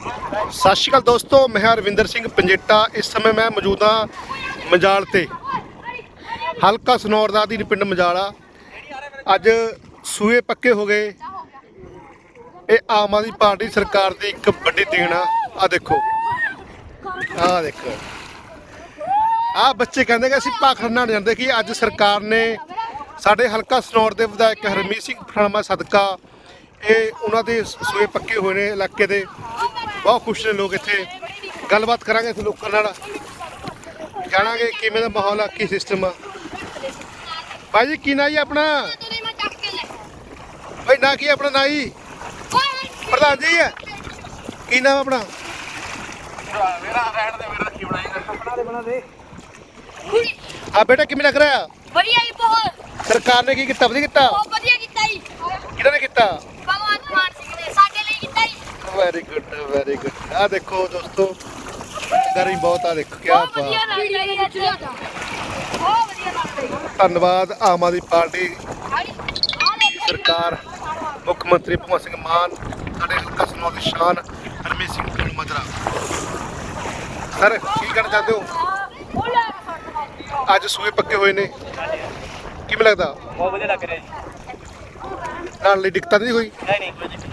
ਸਤਿ ਸ਼੍ਰੀ ਅਕਾਲ ਦੋਸਤੋ, ਮੈਂ ਹਾਂ ਰਵਿੰਦਰ ਸਿੰਘ ਪੰਜੇਟਾ। ਇਸ ਸਮੇਂ ਮੈਂ ਮੌਜੂਦ ਹਾਂ ਮਜਾਲ ਤੇ। ਹਲਕਾ ਸਨੌਰ ਦਾ ਅਧੀਨ ਪਿੰਡ ਮਜਾਲਾ ਅੱਜ ਸੂਏ ਪੱਕੇ ਹੋ ਗਏ। ਇਹ ਆਮ ਆਦਮੀ ਪਾਰਟੀ ਸਰਕਾਰ ਦੀ ਇੱਕ ਵੱਡੀ ਦੇਣ ਆ। ਆ ਦੇਖੋ। ਆ ਦੇਖੋ। ਆ ਬੱਚੇ ਕਹਿੰਦੇ ਕਿ ਅਸੀਂ ਭਾਖੜਨਾ ਨਹੀਂ ਜਾਂਦੇ ਕਿ ਅੱਜ ਸਰਕਾਰ ਨੇ ਸਾਡੇ ਹਲਕਾ ਸਨੌਰ ਦੇ ਵਿਧਾਇਕ ਹਰਮੀਤ ਸਿੰਘ ਫੜਮਾ ਸਦਕਾ, ਇਹ ਉਹਨਾਂ ਦੇ ਸੂਏ ਪੱਕੇ ਹੋਏ ਨੇ ਇਲਾਕੇ ਦੇ। ਬਹੁਤ ਖੁਸ਼ ਨੇ ਲੋਕ ਇੱਥੇ। ਗੱਲਬਾਤ ਕਰਾਂਗੇ ਇੱਥੇ ਲੋਕਾਂ ਨਾਲ। ਜਾਣਾਂਗੇ ਕਿਵੇਂ ਦਾ ਮਾਹੌਲ ਆ ਕੀ ਸਿਸਟਮ ਆ। ਭਾਈ ਜੀ ਕੀ ਨਾਂ ਜੀ ਆਪਣਾ? ਭਾਈ ਨਾਂ ਕੀ ਆਪਣਾ ਨਾਂ ਜੀ ਪ੍ਰਧਾਨ ਜੀ। ਹੈ ਕੀ ਨਾਮ ਆਪਣਾ? ਆ ਬੇਟਾ ਕਿਵੇਂ ਲੱਗ ਰਿਹਾ? ਵਧੀਆ ਜੀ ਬਹੁਤ। ਸਰਕਾਰ ਨੇ ਕੀ ਕੀਤਾ? ਵਧੀਆ ਕੀਤਾ? ਬਹੁਤ ਵਧੀਆ ਕੀਤਾ ਜੀ। ਕਿਹਨਾਂ ਨੇ ਕੀਤਾ ਭਗਵੰਤ ਮਾਨ ਸਿੰਘ ਨੇ ਸਾਡੇ ਲਈ ਕੀਤਾ ਜੀ ਵੈਰੀ ਗੁੱਡ ਵੈਰੀ ਗੁੱਡ ਆ ਦੇਖੋ ਦੋਸਤੋ ਗਰਮੀ ਬਹੁਤ ਆ ਦੇਖੋ ਕੀ ਬਹੁਤ ਬਾਤ ਬਹੁਤ ਵਧੀਆ ਲੱਗਦਾ ਜੀ। ਧੰਨਵਾਦ ਆਮ ਆਦਮੀ ਪਾਰਟੀ ਆੜੀ ਆ ਦੇਖੋ ਸਰਕਾਰ ਮੁੱਖ ਮੰਤਰੀ ਭਗਵੰਤ ਸਿੰਘ ਮਾਨ ਸਾਡੇ ਹਲਕਾ ਸਨੌਰ ਦੀ ਸ਼ਾਨ ਹਰਮੀਤ ਸਿੰਘ ਢਿੱਲੋਂ ਮਜਰਾ। ਸਰ ਕੀ ਕਹਿਣਾ ਚਾਹੁੰਦੇ ਹੋ? ਅੱਜ ਸੂਏ ਪੱਕੇ ਹੋਏ ਨੇ। ਕਿਵੇਂ ਲੱਗਦਾ? ਬਹੁਤ ਵਧੀਆ ਲੱਗ ਰਿਹਾ ਜੀ। ਨਾਲ ਲਈ ਦਿੱਕਤਾਂ ਨਹੀਂ ਹੋਈ? ਨਹੀਂ ਨਹੀਂ ਕੋਈ ਦਿੱਕਤ